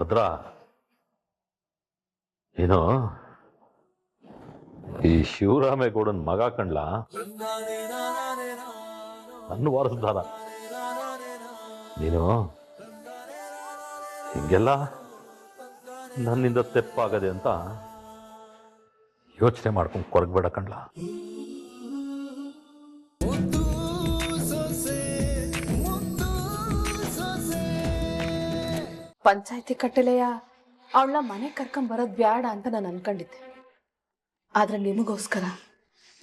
ಭದ್ರ. ಏನು, ಈ ಶಿವರಾಮೇಗೌಡನ್ ಮಗ ಕಂಡ್ಲ ನನ್ನ ವಾರಸ್ದಾರ ನೀನು, ಹಿಂಗೆಲ್ಲ ನನ್ನಿಂದ ತೆಪ್ಪಾಗದೆ ಅಂತ ಯೋಚನೆ ಮಾಡ್ಕೊಂಡು ಕೊರಗಬೇಡ ಕಣ್ಲ. ಪಂಚಾಯತಿ ಕಟ್ಟಲೆಯ? ಅವಳನ್ನ ಮನೆ ಕರ್ಕೊಂಡ್ ಬರೋದ್ ಬ್ಯಾಡ ಅಂತ ನಾನು ಅನ್ಕೊಂಡಿದ್ದೆ. ಆದ್ರೆ ನಿಮಗೋಸ್ಕರ,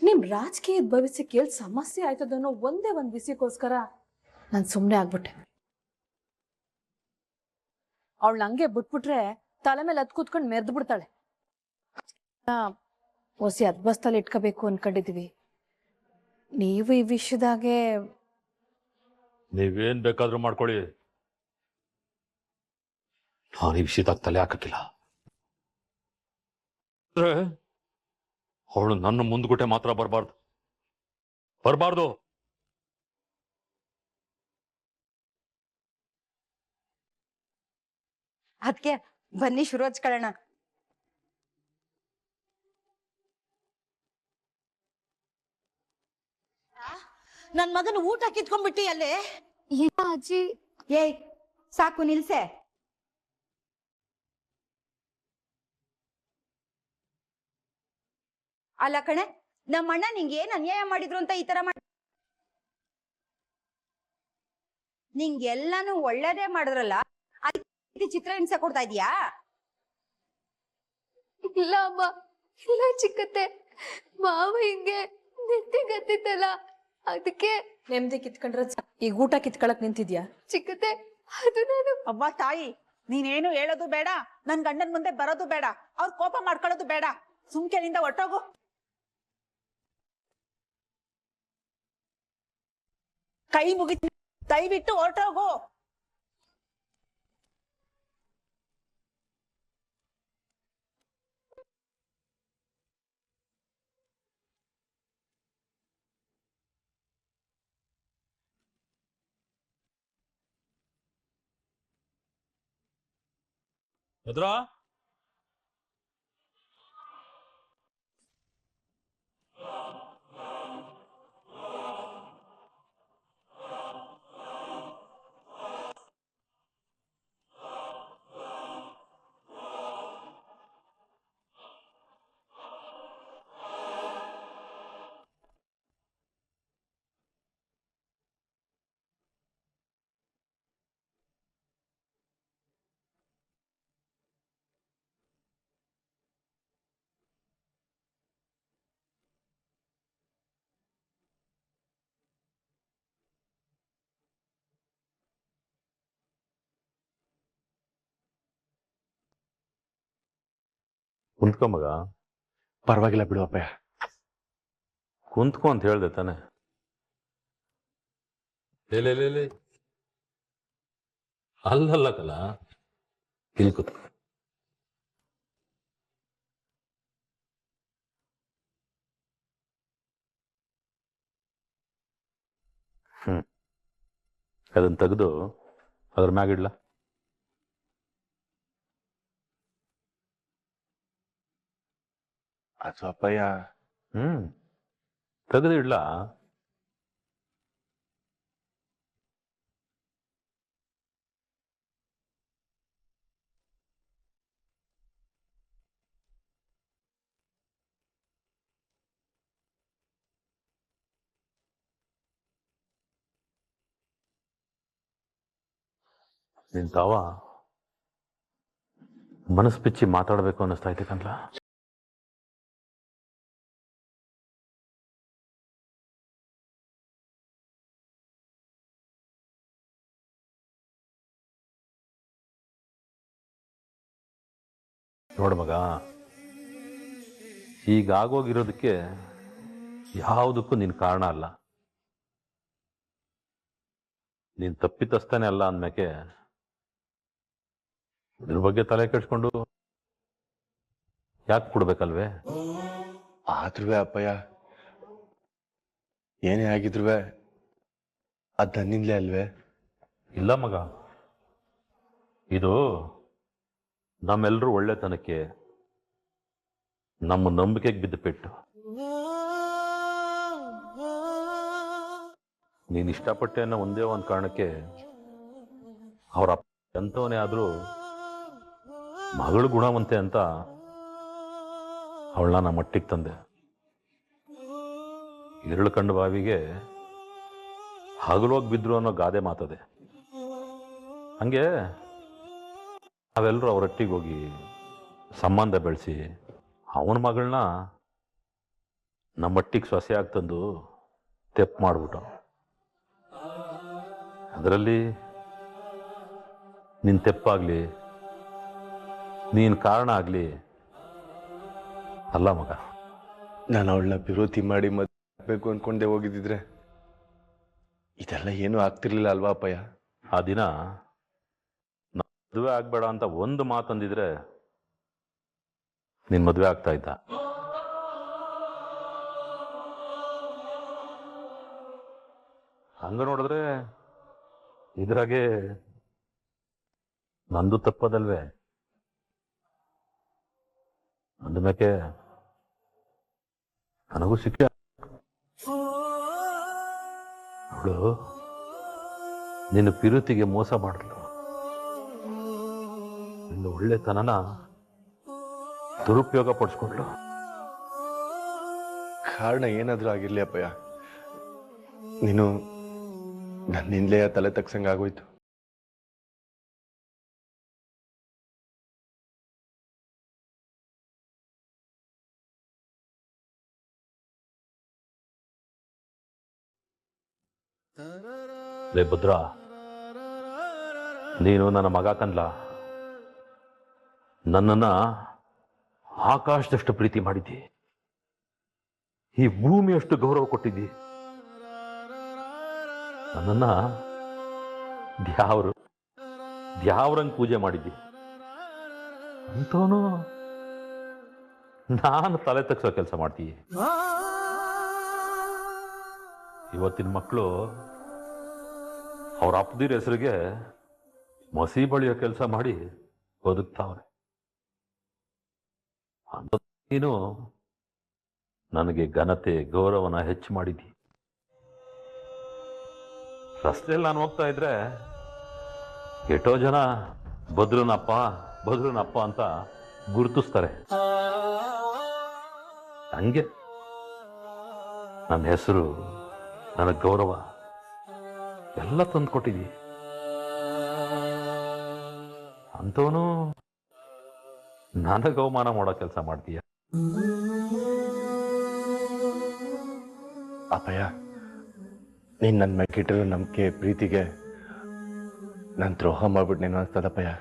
ನಿಮ್ ರಾಜಕೀಯದ ಭವಿಷ್ಯಕ್ಕೆ ಕೇಳಿ ಸಮಸ್ಯೆ ಆಯ್ತದನ್ನೋ ಒಂದೇ ಒಂದ್ ವಿಷಯಕ್ಕೋಸ್ಕರ ನಾನು ಸುಮ್ಮನೆ ಆಗ್ಬಿಟ್ಟೆ. ಅವಳು ಹಂಗೆ ಬಿಟ್ಬಿಟ್ರೆ ತಲೆ ಮೇಲೆ ಹತ್ ಕೂತ್ಕೊಂಡು ಮೆರ್ದು ಬಿಡ್ತಾಳೆ. ಹೊಸಿ ಅದ್ಬಸ್ತಲ್ಲಿ ಇಟ್ಕೋಬೇಕು ಅನ್ಕೊಂಡಿದೀವಿ. ನೀವು ಈ ವಿಷಯದಾಗೆ ನೀವೇನ್ ಬೇಕಾದ್ರೂ ಮಾಡ್ಕೊಳ್ಳಿ. ನಾನು ಈ ವಿಷಯದಾಗ ತಲೆ ಹಾಕಕ್ಕಿಲ್ಲ. ಅಂದ್ರೆ? ಅವಳು ನನ್ನ ಮುಂದ್ಗುಟೆ ಮಾತ್ರ ಬರಬಾರ್ದು. ಬರಬಾರ್ದು. ಅದಕ್ಕೆ ಬನ್ನಿ ಶುರು ಹಚ್ಕೊಳ್ಳೋಣ ನನ್ ಮಗನ ಊಟ ಕಿತ್ಕೊಂಡ್ಬಿಟ್ಟಿ ಅಲ್ಲೇ? ಅಜ್ಜಿ. ಏಯ್ ಸಾಕು ನಿಲ್ಸೆ. ಅಲ್ಲ ಕಣೆ ನಮ್ಮ ಅಣ್ಣ ನಿಂಗೆ ಏನ್ ಅನ್ಯಾಯ ಮಾಡಿದ್ರು ಅಂತ ಈ ತರ ಮಾಡ ನಿಂಗೆಲ್ಲಾನು ಒಳ್ಳೇದೇ ಮಾಡಿದ್ರಲ್ಲ ಅದಕ್ಕೆ ಚಿತ್ರ ಹಿಂಸೆ ಕೊಡ್ತಾ ಇದೀಯಾ ಇಲ್ಲ ಅಮ್ಮ ಇಲ್ಲ ಚಿಕ್ಕತ್ತೆ. ಮಾವ ಹಿಂಗೆ ನಿಂತಿಗತ್ತಿತ್ತಲ್ಲ ಅದಕ್ಕೆ ನೆಮ್ಮದಿ ಕಿತ್ಕೊಂಡ್ರೆ ಈ ಈಗ ಊಟ ಕಿತ್ಕೊಳಕ್ ನಿಂತಿದ್ಯಾ? ಚಿಕ್ಕತ್ತೆ ಅದು ನಾನು ಅವ್ವ ತಾಯಿ ನೀನೇನು ಹೇಳೋದು ಬೇಡ ನನ್ ಗಂಡನ್ ಮುಂದೆ ಬರೋದು ಬೇಡ ಅವ್ರ ಕೋಪ ಮಾಡ್ಕೊಳ್ಳೋದು ಬೇಡ ಸುಮ್ಕೆನಿಂದ ಒಟ್ಟೋಗು ಕೈ ಮುಗಿ ದಯವಿಟ್ಟು ಹೊರಟೋಗು ಭದ್ರಾ ಕುಂತ್ಕೊ ಮಗ. ಪರವಾಗಿಲ್ಲ ಬಿಡು ಅಪ್ಪಯ್ಯ. ಕುಂತ್ಕೊ ಅಂತ ಹೇಳ್ದೆ ತಾನೆ. ಲೇ. ಅಲ್ಲಲ್ಲ ಕಲ ಇಲ್ಲಿ ಕುತ್ಕೊ. ಹ್ಮ್. ಅದನ್ನ ತೆಗೆದು ಅದ್ರ ಮ್ಯಾಗಿಡ್ಲ? ಅದು ಅಪ್ಪಯ್ಯ ಹ್ಮ್ ತೆಗೆದು ಇಡ್ಲ ನಿನ್ ತಾವ ಮನಸ್ಸು ಬಿಚ್ಚಿ ಮಾತಾಡಬೇಕು ಅನ್ನಿಸ್ತಾ ಐತೆ ಕನ್ಲ ನೋಡು ಮಗ ಈಗಾಗೋಗಿರೋದಕ್ಕೆ ಯಾವುದಕ್ಕೂ ನಿನ್ ಕಾರಣ ಅಲ್ಲ. ನೀನ್ ತಪ್ಪಿತಸ್ತಾನೆ ಅಲ್ಲ ಅಂದ್ಮೇಕೆ ಇದ್ರ ಬಗ್ಗೆ ತಲೆ ಕೆಡ್ಸ್ಕೊಂಡು ಯಾಕೆ ಕೊಡ್ಬೇಕಲ್ವೇ? ಆದ್ರೂ ಅಪ್ಪಯ್ಯ ಏನೇ ಆಗಿದ್ರು ಅದು ನನ್ನಿಂದಲೇ ಅಲ್ವೇ? ಇಲ್ಲ ಮಗ ಇದು ನಮ್ಮೆಲ್ಲರೂ ಒಳ್ಳೆತನಕ್ಕೆ ನಮ್ಮ ನಂಬಿಕೆಗೆ ಬಿದ್ದು ಪೆಟ್ಟು ನೀನು ಇಷ್ಟಪಟ್ಟೆ ಅನ್ನೋ ಒಂದೇ ಒಂದು ಕಾರಣಕ್ಕೆ ಅವ್ರ ಅಪ್ಪ ಎಂಥವನೇ ಆದರೂ ಮಗಳು ಗುಣವಂತೆ ಅಂತ ಅವಳನ್ನ ನಮ್ಮ ಮಟ್ಟಿಗೆ ತಂದೆ. ಇರಳು ಕಂಡು ಬಾವಿಗೆ ಹಗಲೋಗಿ ಬಿದ್ರು ಅನ್ನೋ ಗಾದೆ ಮಾತದೆ. ಹಂಗೆ ನಾವೆಲ್ಲರೂ ಅವರೊಟ್ಟಿಗೆ ಹೋಗಿ ಸಂಬಂಧ ಬೆಳೆಸಿ ಅವನ ಮಗಳನ್ನ ನಮ್ಮೊಟ್ಟಿಗೆ ಸೊಸೆ ತಂದು ತೆಪ್ಪು ಮಾಡಿಬಿಟ್ಟು. ಅದರಲ್ಲಿ ನಿನ್ನ ತೆಪ್ಪಾಗಲಿ ನೀನು ಕಾರಣ ಆಗಲಿ ಅಲ್ಲ ಮಗ. ನಾನು ಅವಳನ್ನ ವಿರೋಧಿ ಮಾಡಿ ಮದ್ಬೇಕು ಅಂದ್ಕೊಂಡೆ ಹೋಗಿದ್ದಿದ್ರೆ. ಇದೆಲ್ಲ ಏನೂ ಆಗ್ತಿರ್ಲಿಲ್ಲ ಅಲ್ವಾ ಅಪ್ಪಯ್ಯ? ಆ ದಿನ ಮದುವೆ ಆಗ್ಬೇಡ ಅಂತ ಒಂದು ಮಾತಂದಿದ್ರೆ ನಿನ್ ಮದುವೆ ಆಗ್ತಾ ಇದ್ದ. ಹಂಗ ನೋಡಿದ್ರೆ ಇದ್ರಾಗೆ ನಂದು ತಪ್ಪದಲ್ವೇ? ಅಂದ ಮೇಕೆ ನನಗೂ ಸಿಕ್ಕ ಅವಳು ನಿನ್ನ ಪಿರುತಿಗೆ ಮೋಸ ಮಾಡಲು. ನಿನ್ನ ಒಳ್ಳೆತನನ ದುರುಪಯೋಗ ಪಡಿಸ್ಕೊಂಡ್ಲು. ಕಾರಣ ಏನಾದರೂ ಆಗಿರ್ಲಿ ಅಪ್ಪಯ್ಯ. ನೀನು ನನ್ನಿಂದಲೇ ತಲೆ ತಗ್ಸಂಗಾಗೋಯ್ತು ಲೇ ಭದ್ರ ನೀನು ನನ್ನ ಮಗ ಕನ್ಲ ನನ್ನನ್ನ ಆಕಾಶದಷ್ಟು ಪ್ರೀತಿ ಮಾಡಿದ್ದಿ. ಈ ಭೂಮಿಯಷ್ಟು ಗೌರವ ಕೊಟ್ಟಿದ್ದಿ. ನನ್ನನ್ನ ದ್ಯಾವರು, ದ್ಯಾವ್ರಂಗ್ ಪೂಜೆ ಮಾಡಿದ್ದಿ. ಅಂತವನು ನಾನು ತಲೆ ತಗ್ಸೋ ಕೆಲಸ ಮಾಡ್ತೀಯ. ಇವತ್ತಿನ ಮಕ್ಕಳು ಅವ್ರ ಅಪ್ಪದಿರ ಹೆಸರಿಗೆ ಮಸಿ ಬಳಿಯೋ ಕೆಲಸ ಮಾಡಿ ಬದುಕ್ತಾವ್ರೆ. ನೀನು ನನಗೆ ಘನತೆ, ಗೌರವನ ಹೆಚ್ಚು ಮಾಡಿದಿ. ರಸ್ತೆಯಲ್ಲಿ ನಾನು ಹೋಗ್ತಾ ಇದ್ರೆ, ಎಷ್ಟೋ ಜನ ಬದ್ರನಪ್ಪ ಬದ್ರನಪ್ಪ ಅಂತ ಗುರುತಿಸ್ತಾರೆ. ಹಂಗೆ ನನ್ನ ಹೆಸರು, ನನ್ನ ಗೌರವ ಎಲ್ಲ ತಂದು ಕೊಟ್ಟಿದ್ದೀನಿ ಅಂತವನು ನನಗೆ ಅವಮಾನ ಮಾಡೋ ಕೆಲಸ ಮಾಡ್ತೀಯ? ಅಪ್ಪಯ್ಯ, ನೀನು ನನ್ನ ಮೆಕ್ಕಿಟ್ಟಿರೋ ನಂಬಿಕೆ, ಪ್ರೀತಿಗೆ ನಾನು ದ್ರೋಹ ಮಾಡ್ಬಿಟ್ನೇನೋ ಅನ್ಸ್ತದಪ್ಪಯ್ಯ.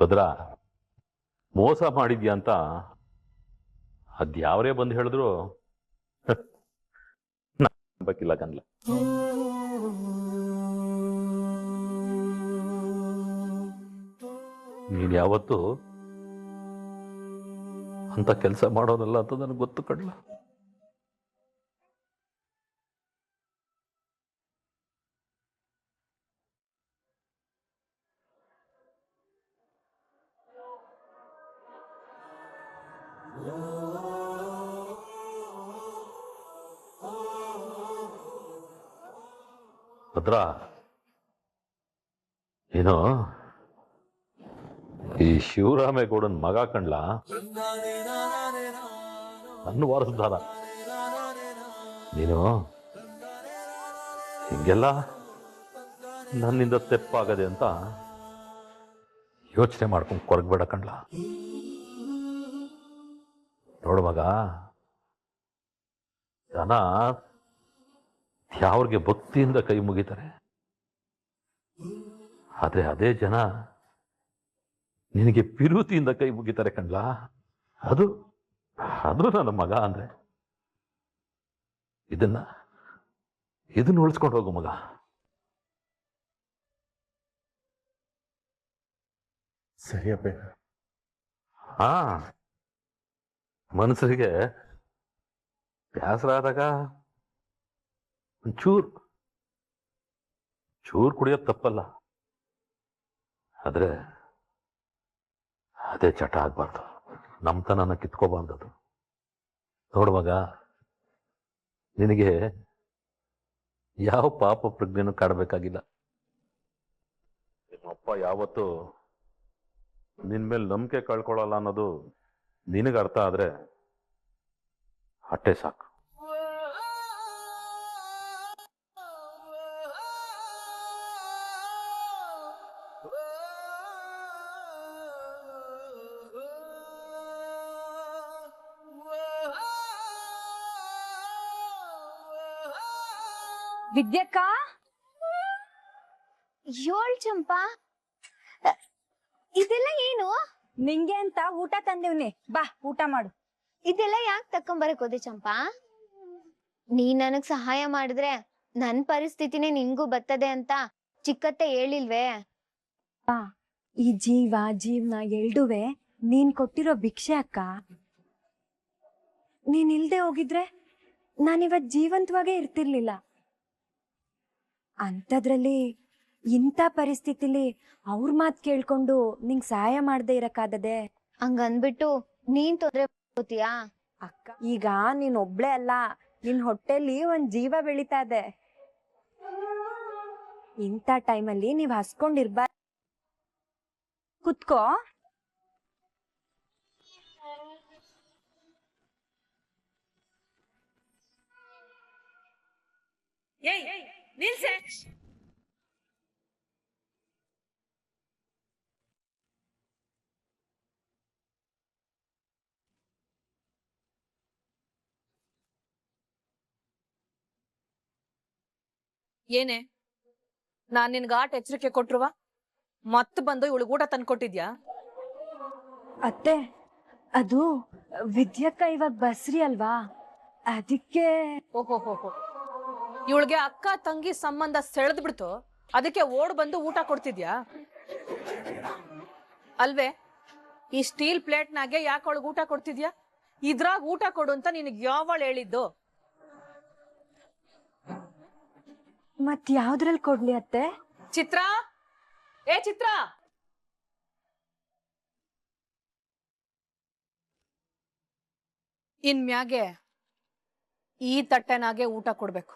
ಭದ್ರ, ಮೋಸ ಮಾಡಿದ್ಯಾ ಅಂತ ಅದ್ಯಾವರೇ ಬಂದು ಹೇಳಿದ್ರು? ನಂಬಕ್ಕಿಲ್ಲ ಕನ್ಲ ನೀನು ಯಾವತ್ತು ಅಂತ ಕೆಲಸ ಮಾಡೋದಲ್ಲ ಅಂತ ನನಗೆ ಗೊತ್ತು ಕಡ್ಲ ಭದ್ರ ಏನು ಈ ಶಿವರಾಮೇಗೌಡನ್ ಮಗ ಕಂಡ್ಲ ನನ್ನ ವಾರಸದಾರ. ನೀನು ಹಿಂಗೆಲ್ಲ ನನ್ನಿಂದ ತೆಪ್ಪಾಗದೆ ಅಂತ ಯೋಚನೆ ಮಾಡ್ಕೊಂಡು ಕೊರಗಬೇಡ ಕಂಡ್ಲ ನೋಡು ಮಗ, ಜನ ಯಾವ್ರಿಗೆ ಭಕ್ತಿಯಿಂದ ಕೈ ಮುಗಿತಾರೆ? ಆದರೆ ಅದೇ ಜನ ನಿನಗೆ ಪಿರುತಿಯಿಂದ ಕೈ ಮುಗಿತಾರೆ ಕಣ್ಲಾ. ಅದು ಅದು ನನ್ನ ಮಗ ಅಂದ್ರೆ. ಇದನ್ನ ಇದನ್ನ ಉಳಿಸ್ಕೊಂಡು ಹೋಗು ಮಗ. ಸರಿ ಅಪ್ಪ ಹಾ ಮನುಷ್ಯರಿಗೆ ಬೇಸರ ಆದಾಗ ಒಂಚೂರು, ಚೂರು ಕುಡಿಯೋದು ತಪ್ಪಲ್ಲ. ಆದರೆ ಅದೇ ಚಟ ಆಗ್ಬಾರ್ದು. ನಮ್ಮತನನ ಕಿತ್ಕೋಬಾರ್ದದು. ನೋಡುವಾಗ ನಿನಗೆ ಯಾವ ಪಾಪ ಪ್ರಜ್ಞೆನೂ ಕಾಡಬೇಕಾಗಿಲ್ಲ. ನಿಮ್ಮಪ್ಪ ಯಾವತ್ತು ನಿನ್ ಮೇಲೆ ನಂಬಿಕೆ ಕಳ್ಕೊಳ್ಳಲ್ಲ ಅನ್ನೋದು ನಿನಗೆ ಅರ್ಥ ಆದ್ರೆ ಅಟ್ಟೆ ಸಾಕು. ವಿದ್ಯಕ್ಕ? ಯೋಳ್ ಚಂಪಾ. ಇದೆಲ್ಲ ಏನು? ನಿಂಗೆ ಅಂತ ಊಟ ತಂದಿವ್ನಿ. ಬಾ ಊಟ ಮಾಡು. ಇದೆಲ್ಲ ಯಾಕೆ ತಕೊಂಬರಕ್ ಹೋದೆ ಚಂಪಾ? ನೀ ನನಗ್ ಸಹಾಯ ಮಾಡಿದ್ರೆ ನನ್ ಪರಿಸ್ಥಿತಿನೇ ನಿಂಗೂ ಬರ್ತದೆ ಅಂತ ಚಿಕ್ಕತ್ತೆ ಹೇಳಿಲ್ವೇ? ಈ ಜೀವ ಜೀವನ ಎಲ್ಡುವೆ ನೀನ್ ಕೊಟ್ಟಿರೋ ಭಿಕ್ಷೆ ಅಕ್ಕ. ನೀನ್ ಇಲ್ದೆ ಹೋಗಿದ್ರೆ ನಾನಿವತ್ ಜೀವಂತವಾಗೇ ಇರ್ತಿರ್ಲಿಲ್ಲ. ಅಂಥದ್ರಲ್ಲಿ ಇಂಥ ಪರಿಸ್ಥಿತಿಲಿ ಅವ್ರ ಮಾತ್ ಕೇಳ್ಕೊಂಡು ನಿಂಗ್ ಸಹಾಯ ಮಾಡ್ದೆ ಇರಕ್ಕಾದದೆ? ಹಂಗನ್ಬಿಟ್ಟು ನೀನ್ ತೊಂದ್ರೆ ಮಾಡ್ಕೋತೀಯಾ? ಅಕ್ಕ ಈಗ ನೀನ್ ಒಬ್ಳೆ ಅಲ್ಲ ನಿನ್ ಹೊಟ್ಟೆಲಿ ಒಂದ್ ಜೀವ ಬೆಳಿತಾ ಇದೆ ಇಂಥ ಟೈಮಲ್ಲಿ ನೀವ್ ಹಸ್ಕೊಂಡಿರ್ಬಾರ್ದು ಕುತ್ಕೋ. ಏನೇ? ನಾನ್ ನಿನ್ಗ ಆಟ ಎಚ್ಚರಿಕೆ ಕೊಟ್ರುವ? ಮತ್ ಬಂದು ಇವಳಿಗೆ ಊಟ ತಂದ್ಕೊಟ್ಟಿದ್ಯಾ ಅತ್ತೆ ಅದು ವಿದ್ಯಕ್ಕ ಇವಾಗ ಬಸ್ರಿ ಅಲ್ವಾ? ಅದಕ್ಕೆ ಓಹೋ ಹೋ ಹೋ ಇವಳಿಗೆ ಅಕ್ಕ ತಂಗಿ ಸಂಬಂಧ ಸೆಳೆದ್ ಬಿಡ್ತು. ಅದಕ್ಕೆ ಓಡ್ ಬಂದು ಊಟ ಕೊಡ್ತಿದ್ಯಾ? ಅಲ್ವೇ ಈ ಸ್ಟೀಲ್ ಪ್ಲೇಟ್ನಾಗೆ ಯಾಕೆ ಅವಳಿಗೆ ಊಟ ಕೊಡ್ತಿದ್ಯಾ? ಇದ್ರಾಗ ಊಟ ಕೊಡು ಅಂತ ನಿನಗೆ ಯಾವಳು ಹೇಳಿದ್ದು? ಮತ್ ಯಾವ್ದ್ರಲ್ಲಿ ಕೊಡ್ಲಿ ಅತ್ತೆ? ಚಿತ್ರ? ಏ ಚಿತ್ರ? ಇನ್ ಮ್ಯಾಗೆ ಈ ತಟ್ಟೆನಾಗೆ ಊಟ ಕೊಡ್ಬೇಕು.